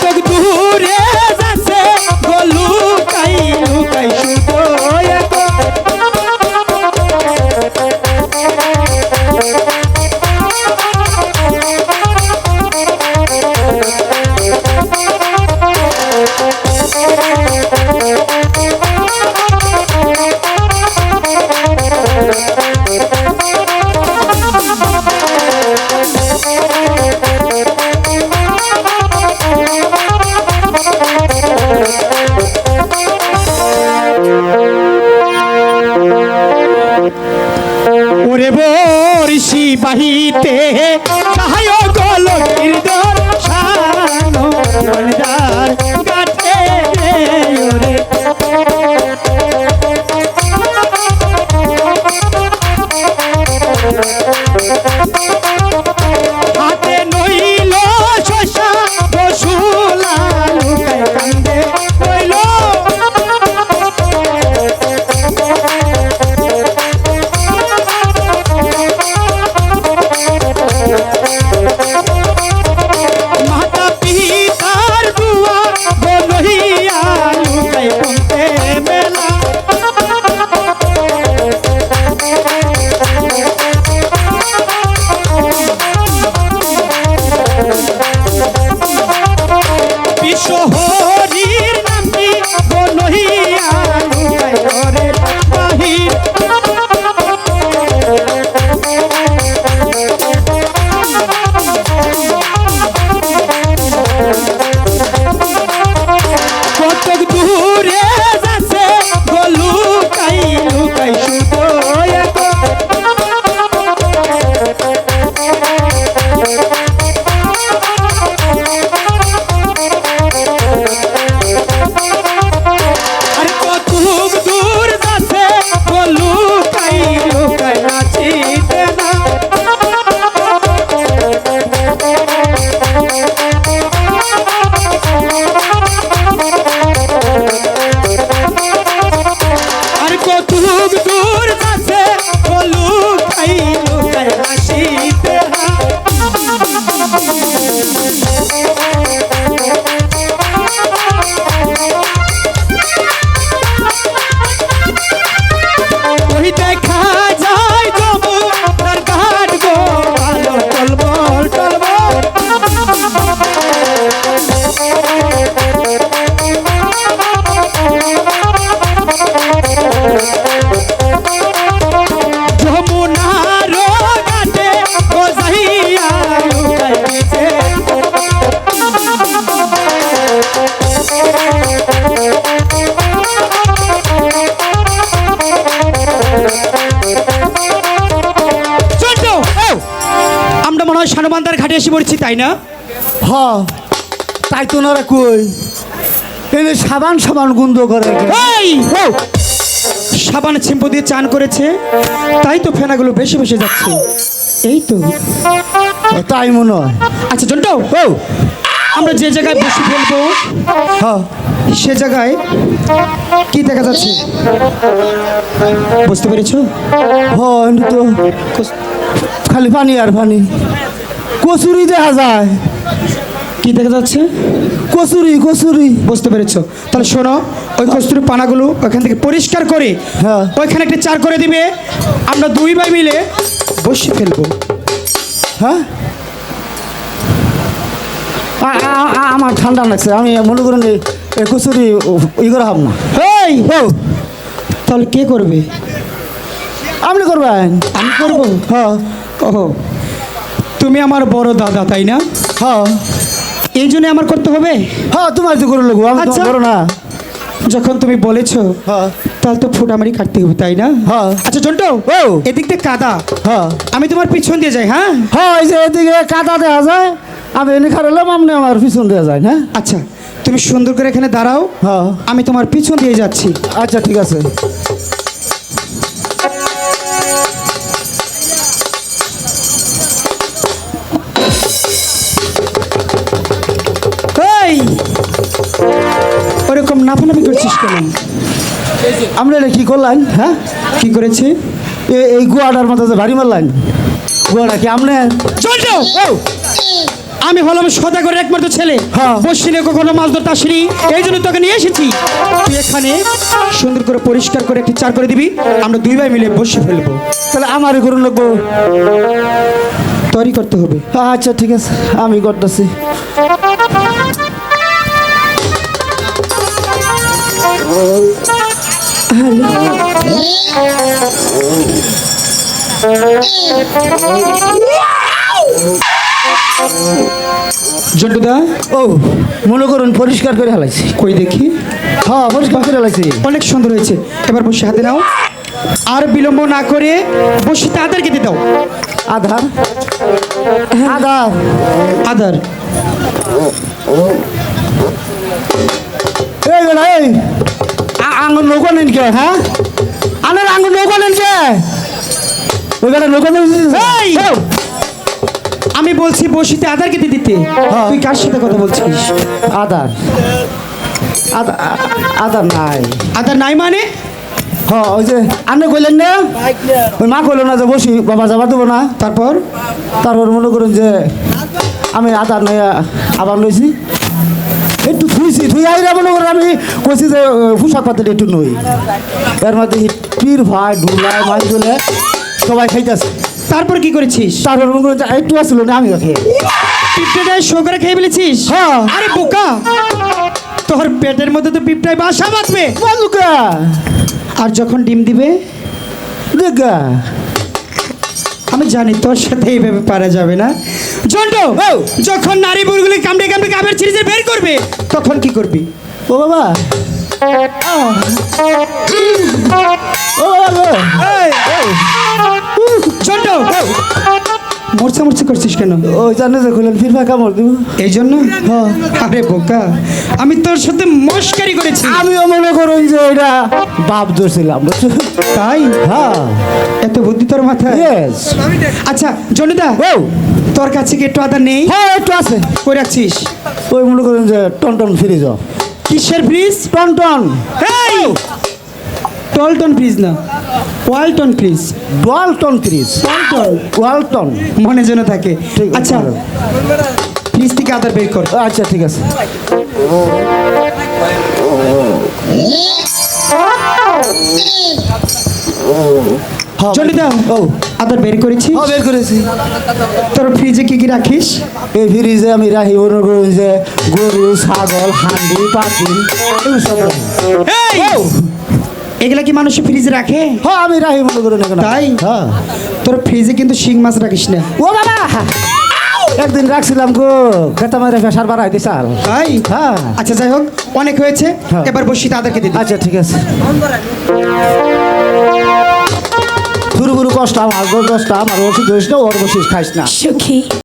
Take it আর ঘাটে এসে পড়ছি তাই না? হ তাই তো ওনারা কই? এনে সাবান সাবান গুন্দ করে এই সাবান শ্যাম্পু দিয়ে চান করেছে তাই তো ফেনাগুলো বেশি বেশি যাচ্ছে। এই তো। তাই মনে হয়। আচ্ছা জন্টু ও! আমরা যে জায়গায় বসে ফেলব হ্যাঁ সে জায়গায় কি দেখা যাচ্ছে? বুঝতে পেরেছ? হ এনে তো খালি পানি আর পানি। কচুরি দেখা যায়। কি দেখা যাচ্ছে? কচুরি কচুরি। বুঝতে পেরেছ। তাহলে শোনো ওই কস্তুরি পানাগুলো ওইখান থেকে পরিষ্কার করে হ্যাঁ। ওইখানে একটা চার করে দিবে। আমরা দুই ভাই মিলে বসে ফেলব। হ্যাঁ? আমার ঠান্ডা লাগছে। আমি মনে করেন কচুরি ই করে হাব না। এই ও তাহলে কে করবে? আপনি করবেন। আমি করব? হ্যাঁ। ওহো। তুমি আমার বড় দাদা তাই না? হ্যাঁ। এই জন্য আমার করতে হবে? হ্যাঁ তোমার তো করে লাগবো আমি আচ্ছা। করো না। যখন তুমি বলেছ হ্যাঁ। তাহলে তো ফুটামারি কাটতে হবে তাই না? হ্যাঁ। আচ্ছা জন্টু ও। এদিক থেকে কাদা। হ্যাঁ। আমি তোমার পিছন দিয়ে যাই হ্যাঁ? হ্যাঁ এই যে এদিকে কাদা দেওয়া যায় আমি এনে খারালাম আপনি আমার পিছন দেওয়া যায় না আচ্ছা তুমি সুন্দর করে এখানে দাঁড়াও। হ্যাঁ। আমি তোমার পিছন দিয়ে যাচ্ছি। আচ্ছা ঠিক আছে। নাফানাফি করছিস কেন? এটা কি করলেন হ্যাঁ? কি করেছি? এই গুয়াটার মধ্যে যে ভারী মারলেন গুয়াটা কি আপনি চল যাও ও! আমি হলাম সদাগরের একমাত্র ছেলে। হ্যাঁ। বসিলে কখনো মাছ ধরতে আসিনি এই জন্য তোকে নিয়ে এসেছি। তুই এখানে সুন্দর করে পরিষ্কার করে একটি চার করে দিবি আমরা দুই ভাই মিলে বসে ফেলব। তাহলে আমার করুন লাগবো। তৈরি করতে হবে। আচ্ছা ঠিক আছে আমি করতেছি। জন্টুদা? ও মনে করুন পরিষ্কার করে হালাইছি কই দেখি? হ্যাঁ পরিষ্কার করে হালাইছি অনেক সুন্দর হয়েছে। এবার বসে হাতে নাও। আর বিলম্ব না করে বসে তাদেরকে দিয়ে দাও। আধার? আধার। এই বেলা এই। আ- আঙুর নৌকা নেন কে হ্যাঁ? আনার আঙুর নৌকা নেন কে? ওই বেলা নৌকা আমি বলছি বসিতে আদারকে দিয়ে দিতে। হ্যাঁ। তুই কার সাথে কথা বলছিস? আধার আধার আধার নাই। আদার নাই মানে? হ্যাঁ ওই যে আনে কইলেন না? ওই মা কইল না যে বসি বাবা যাবার দেবো না। তারপর? তারপর মনে করুন যে আমি আধার নয় আবার লইছি। থুইছি থুই আইরা করেন আমি। কইছি যে পোশাক পাতি একটু নই। এর মধ্যে পীর ভাই ঢুলায় মাছ ধুলে সবাই খাইতেছে। তারপর কি করেছিস? তারপর একটু আসছিল না আমি খেয়ে পিঁপড়েটাই শো করে খেয়ে ফেলেছিস? হ্যাঁ। আরে বোকা! তোর পেটের মধ্যে তো পিঁপড়ায় বাসা বাঁধবে। বাজুকা আর যখন ডিম দিবে? দেখা আমি জানি তোর সাথে এইভাবে পারা যাবে না। জন্ড ও! যখন নারী বুড়গুলি কামড়ে কামড়ে কামের ছিঁড়ে বের করবে তখন কি করবি? ও বাবা। ও। জন্ড মরচা মরচা করছিস কেন? ওই জানে যে খুলেন ফির ফাঁকা মর দিব। এই জন্য? আরে বোকা আমি তোর সাথে মস্কারি করেছি। আমিও মনে করুন যে এটা বাপ ধরছিলাম? তাই? হ্যাঁ। এত বুদ্ধি তোর মাথায়? আচ্ছা জন্ডুদা। ও। তোর কাছে কি একটু আদা নেই? হ্যাঁ একটু আছে। কই রাখছিস? ওই মনে করুন যে টন টন ফিরে যাও কিসের ফ্রিজ টন টন এই টলটন ফ্রিজ না ওয়ালটন ফ্রিজ ওয়ালটন ফ্রিজ ওয়ালটন। ওয়ালটন। মনে যেন থাকে। আচ্ছা ফ্রিজ থেকে আদার বের কর। আচ্ছা ঠিক আছে। হ্যাঁ, জন্ডুদা ও। আদার বের করেছি হ্যাঁ বের করেছি। তোর ফ্রিজে কি কি রাখিস? এই ফ্রিজে আমি রাখি মনে করুন যে গরু ছাগল হাঁড়ি পাখি এগুলো সব রাখি। এই! এগুলা কি মানুষ ফ্রিজে রাখে? হ্যাঁ আমি রাখি মনে করুন এখন তাই? হ্যাঁ। তোর ফ্রিজে কিন্তু শিং মাছ রাখিস না। ও বাবা! একদিন রাখছিলাম গো। খেতা মারে ফেসার বাড়াই দিছে আর তাই? হ্যাঁ। আচ্ছা যাই হোক অনেক হয়েছে। হ্যাঁ। এবার বসি তাদেরকে দিদি আচ্ছা ঠিক আছে। শুরু শুরু কষ্ট আমার কষ্ট আমার ওষুধ না ওর বসিস খাইস না। সুখী।